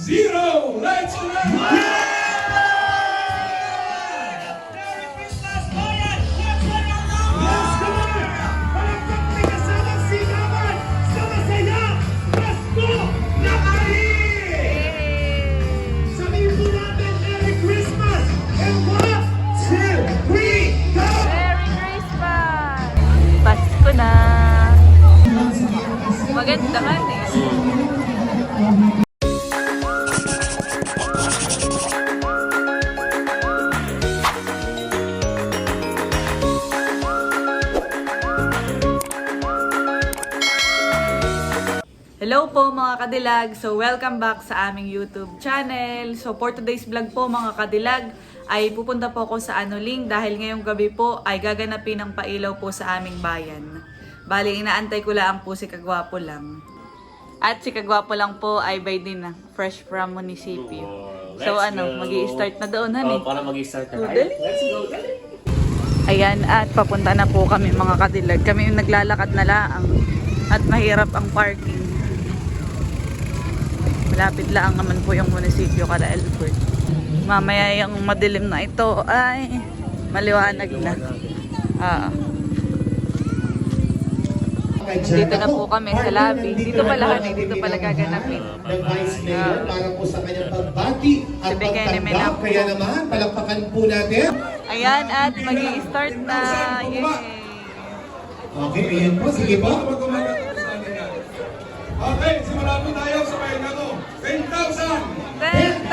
zero. Let's go! Yes, come on! Palakpak Hello po mga kadilag! So welcome back sa aming YouTube channel. So for today's vlog po mga kadilag ay pupunta po ako sa Anuling dahil ngayong gabi po ay gaganapin ng pailaw po sa aming bayan. Bali, inaantay ko lang po si Kagwapo lang. At si Kagwapo lang po ay by din na, fresh from munisipyo. So ano, mag start na doon, honey. Oh, para mag-start na Oh, tayo. Let's go. Ayan, at papunta na po kami mga kadilag. Kami yung naglalakad na laang. At mahirap ang parking. Malapit lang naman po yung munisipyo kada Elbert. Mamaya yung madilim na ito ay maliwanag na. Ah. Dito na po kami sa lobby. Dito pala, honey. Dito pala gaganapin. ng Vice Mayor para po sa kanyang pagbati at pagtanggap. Kaya naman, palakpakan po natin. Ayan, at mag start na. Yay! Okay, ayan po. Sige po. Okay, simula po tayo sa pahinga ko. 10,000, 10,000!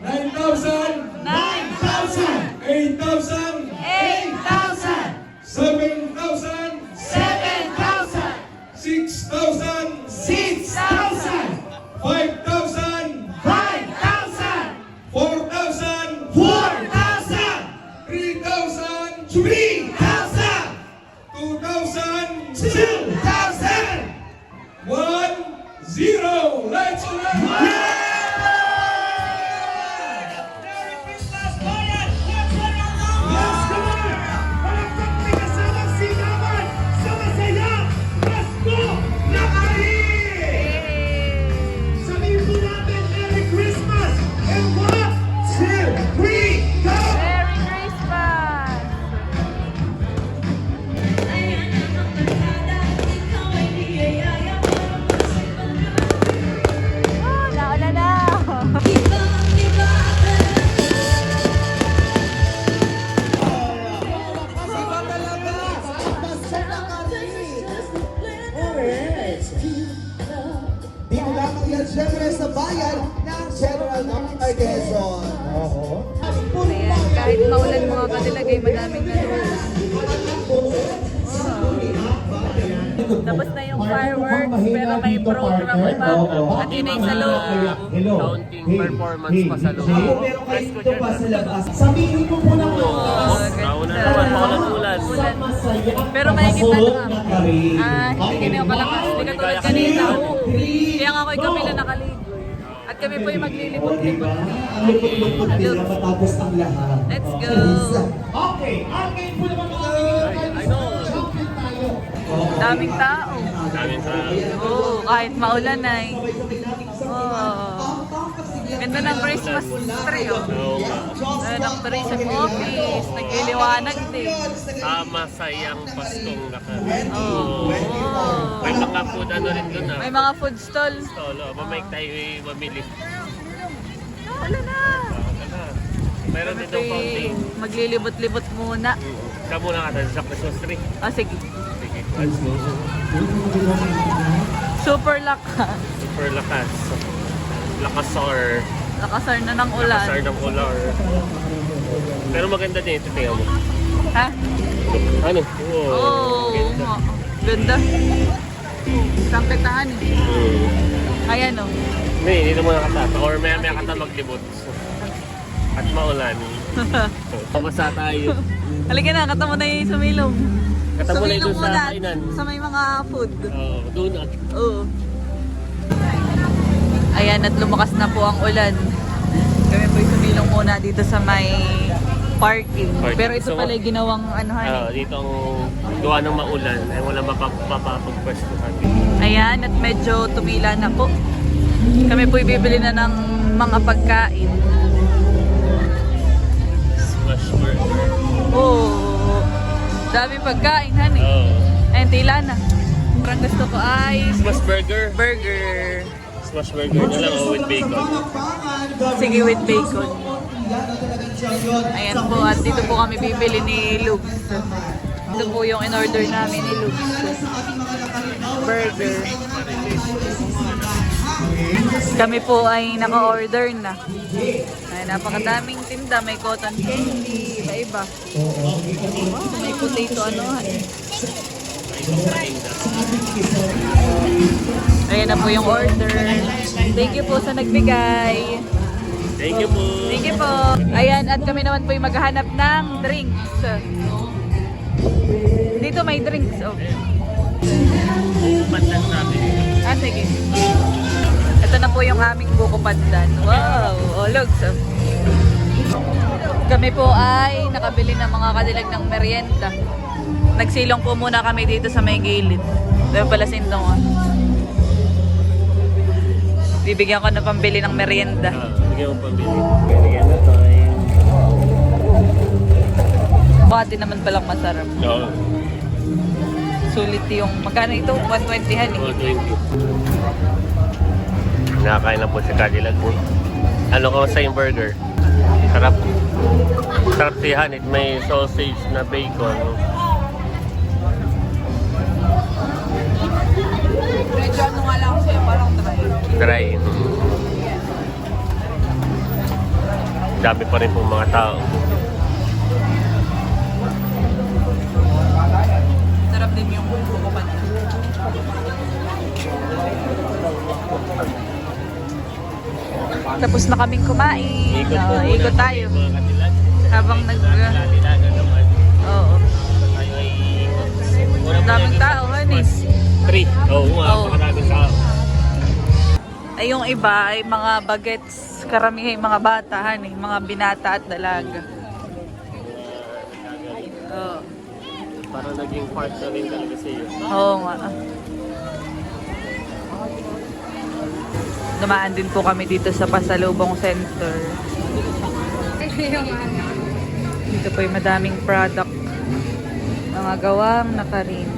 9,000, 9,000! 8,000, 8,000! 7,000, 7,000! 6,000, 6,000! 5,000, 5,000! 4,000, 4,000! 3,000, 3,000! Tapos na yung fireworks, pero may program pa. At yun ay sa loob. Counting performance pa sa loob. Ako meron kayo dito pa sa labas. Sabihin ko po ng Oh, Nauna ganda. naman, paulan-ulan. Ulan. Pero mahigit na lang. Ah, hindi ganyan kalakas. Hindi katulad kanina. Kaya nga ako'y kami na nakaligo. At kami po yung maglilibot-libot. Ang lupot-lupot din na matapos ang lahat. Let's go. Okay, okay po naman mga Daming tao. Daming sa... Oo, kahit maulan ay. Oh. Ganda ng Christmas tree, oh. Oo nga. Tree sa office. Nagliliwanag din. Tama sayang Paskong naka. Oh. May mga food ano rin doon ah. May mga food stall. Solo, mamay tayo eh, mamili. Wala na. Ano na. Meron din daw fountain. Maglilibot-libot muna. Kamu na ka sa Christmas tree. Ah, sige. Super laka. Super lakas. Lakasar. Lakasar na ng ulan. Lakasar ng ular. Pero maganda din ito, tingnan mo. Ha? Ano? Wow. Oh, Ganda. Ganda. Kampetahan eh. Hmm. Ayan oh. Hindi, dito muna kata. Or maya maya kata maglibot. At maulan. Pabasa tayo. Halika na, kata mo na yung sumilong. Kata mo na Sumilong doon sa muna kainan. sa may mga food. Oo, doon at Oo. Ayan, at lumakas na po ang ulan. Kami po sumilong muna dito sa may parking. Parking. Pero ito So, pala yung ginawang ano honey. dito ang gawa ng maulan ay wala mapapapagpwestuhan. Ayan, at medyo tumila na po. Kami po'y bibili na ng mga pagkain. Smash burger. Oh, dami pagkain, honey. Oh. Ayun, tila na. Parang gusto ko ay Smash burger. burger. Smash burger na lang oh, with bacon. Sige, with bacon. Ayan po, at dito po kami bibili ni Lugs. Ito po yung in-order namin ni Lugs. Burger. Kami po ay naka-order na. Ay, napakadaming tinda. May cotton candy, iba-iba. Wow, may potato ano. Ayan na po yung order. Thank you po sa nagbigay. Thank you po. Thank you po. Ayan, at kami naman po yung maghahanap ng drinks. Dito may drinks. Oh. Pandan namin. Ah, sige. Ito na po yung aming buko pandan. Wow! Oh, logs. Oh. Kami po ay nakabili ng mga kadilag ng merienda. Nagsilong po muna kami dito sa may gilid. Dahil pala sindong. Oh. Bibigyan ko na pambili ng merienda. Ah, bigyan mo pambili. Bigyan na tayo. Bati naman palang masarap. Oo. Sulit yung, magkano ito? 120 han eh. 120. Nakakain na po si Cadillac po. Ano ka sa yung burger? Sarap. Sarap sihan. It may sausage na bacon. Medyo ano nga lang siya, parang try. Try. Dami pa rin po mga tao. Sarap din yung buko pandan. Tapos na kaming kumain. Ikot muna ikot tayo. Habang nag... Oo. Ay po Daming tao, sa honey. Mas Three. Oo, nga. Oo. Napakadaming tao. Ay yung iba ay mga bagets. Karamihan mga bata, honey. Mga binata at dalaga. Oo. Parang naging part na rin talaga siya. Oo nga. Dumaan din po kami dito sa Pasalubong Center. Dito po yung madaming product. Mga gawang nakarin.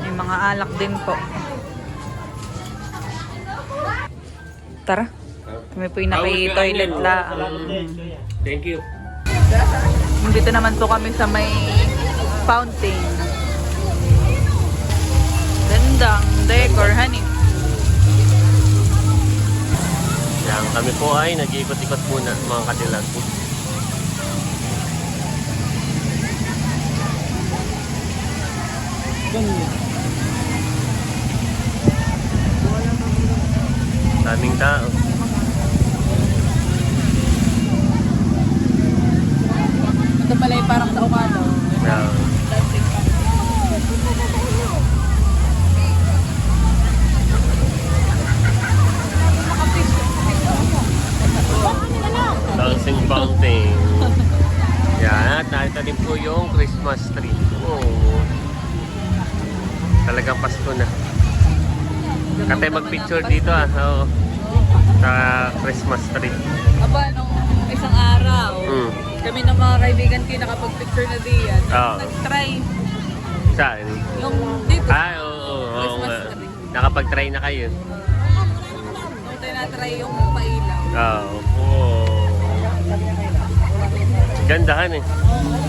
May mga alak din po. Tara. Kami po yung naki-toilet lang. Thank you. Dito naman po kami sa may fountain. Gandang decor, honey. Yan, kami po ay nag-iikot-ikot muna mga kadilag. Daming tao. Ito pala yung parang sa Ocado. Yan. Dancing Mag-picture dito ah. Oo. Sa Christmas tree. Aba, nung isang araw, Mm. kami ng mga kaibigan ko nakapag-picture na diyan. Oo. Nag-try Saan? yung dito. Ah, oo, oo, oo Christmas tree. Nakapag-try na kayo. Nung tayo na-try yung pailaw. Oo. Oh. Gandahan eh. Sa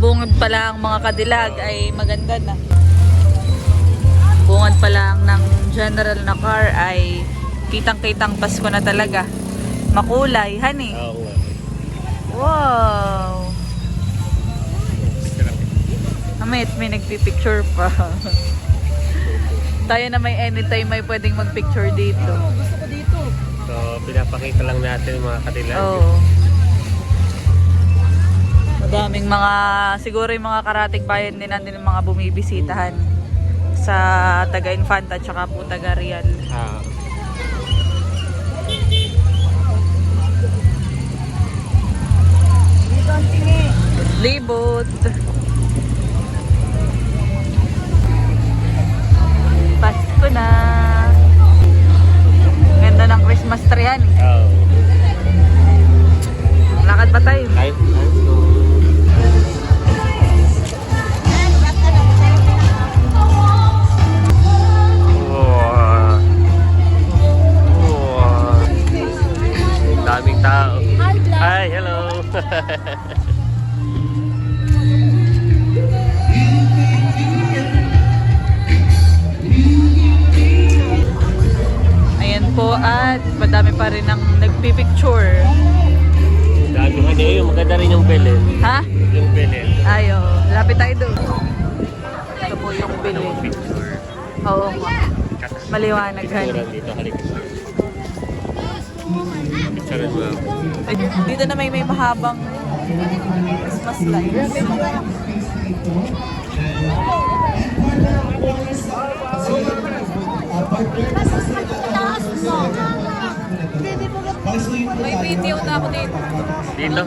bungad pa lang mga kadilag ay maganda na. Bungad pa lang ng general na car ay kitang-kitang Pasko na talaga. Makulay, honey. Wow! Amit, may nagpipicture pa. Tayo na may anytime may pwedeng magpicture dito. Gusto ko dito. So, pinapakita lang natin mga kadilag. Oo. Madaming mga, siguro yung mga karating bayan din natin yung mga bumibisitahan sa taga Infanta tsaka po taga Real. Ah, Libot. Po at madami pa rin ang nagpipicture. Dami ka din. Maganda rin yung Belen. Ha? Yung Belen. Ayo, lapit tayo doon. Ito po yung. Picture. Oo nga. Maliwanag han. dito. Halika. Picture. Ay, Dito na may may mahabang Christmas lights. May video na ako dito. Dito.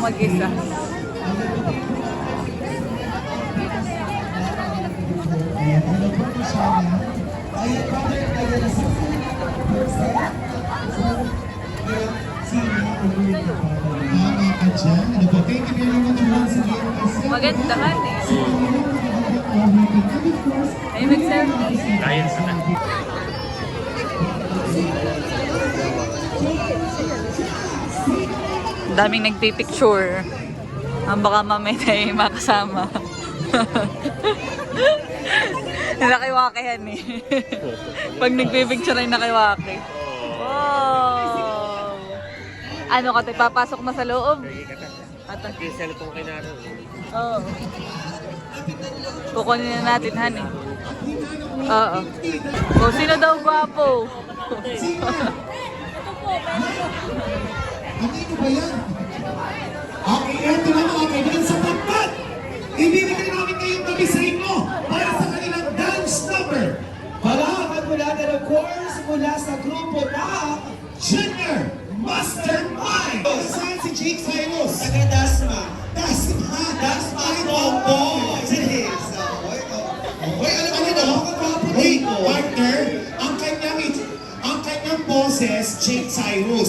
Mag-isa. Mama ka. Kasi Magandahan eh. Ay, mag-selfie. Ayun sila. Ang daming nagpipicture. Ang baka mamay tayo makasama. nakiwake yan eh. Pag nagpipicture ay nakiwake. Wow! Ano ka tayo, papasok na sa loob? At, Yung cellphone kay Naro. Oo. Kukunin na natin, han eh. Oo. O, sino daw gwapo? Ano ba yan?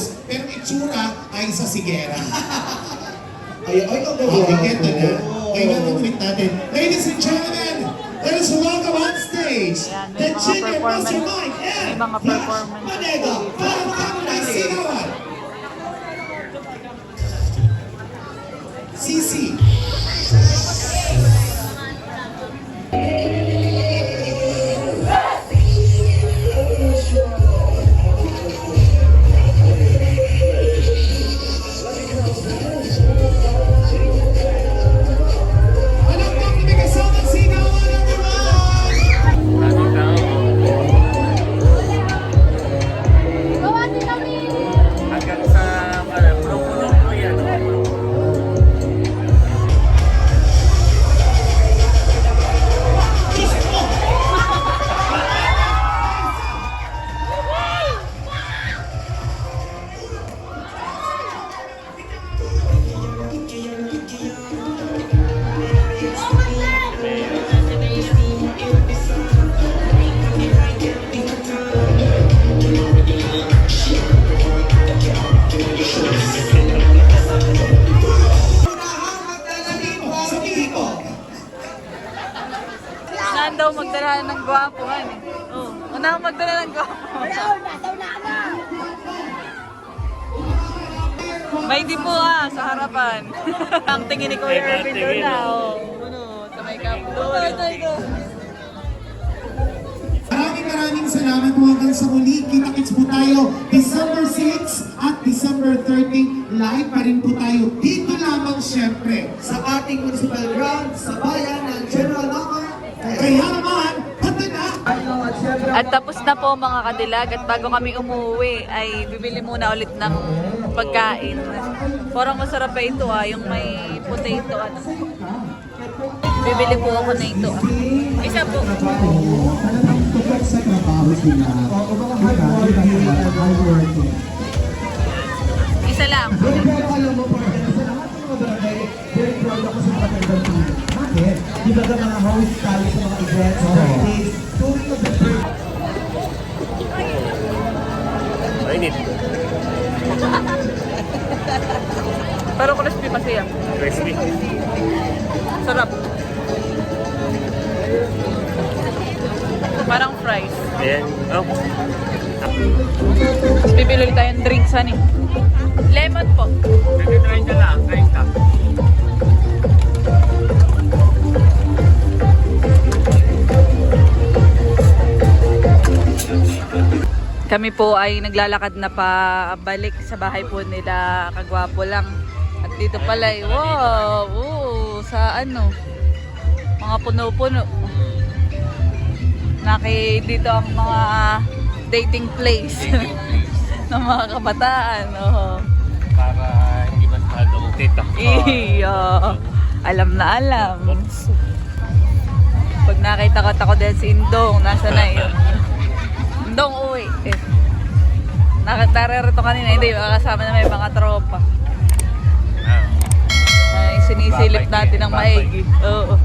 Cyrus. Pero itsura ay sa Sigera. ay, ay, ang ganda. Okay, ito na. Ay, natutuwit natin. Ladies and gentlemen, let us welcome on stage Ayan, the Junior performance- Mastermind and performances Manega. Para makakita ng sigawan. Sisi. Magdala ng gwapo, han eh. Oh, una magdala ng gwapo. May di po ah, sa harapan. Ang tingin ni Kuya May Irvin doon na, oh. oh. Ano, sa may camp doon. Maraming maraming salamat po hanggang sa muli. Kita-kits po tayo December 6 at December 30. Live pa rin po tayo. Dito lamang syempre. Sa ating municipal ground, sa bayan ng General Nakar. Kaya naman. At tapos na po mga kadilag at bago kami umuwi ay bibili muna ulit ng pagkain. Parang masarap pa ito ah, yung may potato at bibili po ako na ito ah. Isa po. Isa lang. Bakit? Di ba mga host tayo sa mga events, parties, during the Mainit. Pero crispy pa siya. Crispy. Sarap. Parang fries. Ayan. Oh. Tapos bibili tayong drinks, honey. Lemon po. Nag-try ka lang. Try ka. Kami po ay naglalakad na pa balik sa bahay po nila Kagwapo lang. At dito pala ay, wow, oo, sa ano, mga puno-puno. Naki dito ang mga dating place ng mga kabataan. Oh. Para hindi masyadong tita. Iyo. Alam na alam. Pag nakita ko ako din si Indong, nasa na yun? Indong. Eh. Nakatarerito kanina, hindi, makakasama na may mga tropa. Ah. Ay, sinisilip natin ng maigi. Oo.